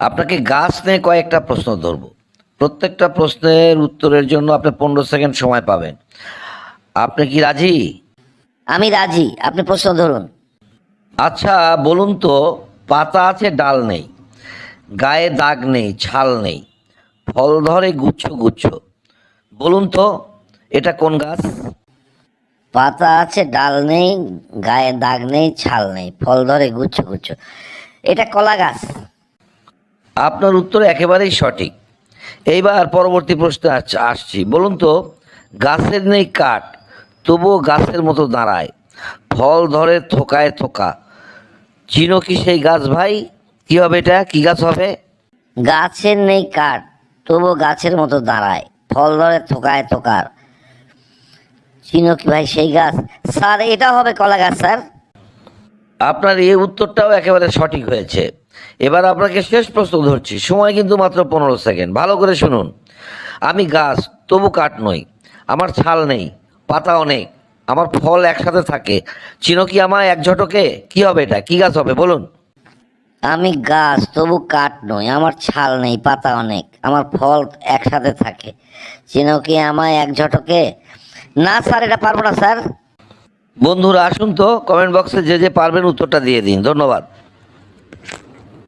আপনাকে গাছ নিয়ে কয়েকটা প্রশ্ন ধরব। প্রত্যেকটা প্রশ্নের উত্তরের জন্য আপনি পনেরো সেকেন্ড সময় পাবেন। আপনি কি রাজি? আমি রাজি। আপনি প্রশ্ন ধরুন। আচ্ছা বলুন তো পাতা আছে ডাল নেই। গায়ে দাগ নেই ছাল নেই। ফল ধরে গুচ্ছ গুচ্ছ। বলুন তো এটা কোন গাছ? পাতা আছে ডাল নেই গায়ে দাগ নেই ছাল নেই। ফল ধরে গুচ্ছ গুচ্ছ। এটা কলা গাছ। আপনার উত্তর একেবারেই সঠিক। এইবার পরবর্তী প্রশ্নে আসছি। বলুন তো গাছের নেই কাঠ তবুও গাছের মতো দাঁড়ায়। ফল ধরে থোকায় থোকা। চিনো কি সেই গাছ ভাই? কি হবে এটা? কি গাছ হবে? গাছের নেই কাঠ তবু গাছের মতো দাঁড়ায়। ফল ধরে থোকায় থোকার চিনো কি ভাই সেই গাছ? স্যার এটা হবে কলা গাছ স্যার। আপনার এই উত্তরটাও একেবারে সঠিক হয়েছে। এবার আপনাকে শেষ প্রশ্ন ধরছি। সময় কিন্তু মাত্র পনেরো সেকেন্ড। ভালো করে শুনুন। আমি গাছ তবু কাঠ নই। আমার ছাল নেই পাতা অনেক আমার ফল একসাথে থাকে। চিনো কি আমায় এক ঝটকে? কি হবে এটা? কি গাছ হবে? বলুন। আমি গাছ তবু কাঠ নই। আমার ছাল নেই পাতা অনেক আমার ফল একসাথে থাকে। চিনো কি আমায় এক ঝটকে? না স্যার এটা পারব না স্যার। বন্ধুরা আসুন তো কমেন্ট বক্সে যে যে পারবেন উত্তরটা দিয়ে দিন। ধন্যবাদ।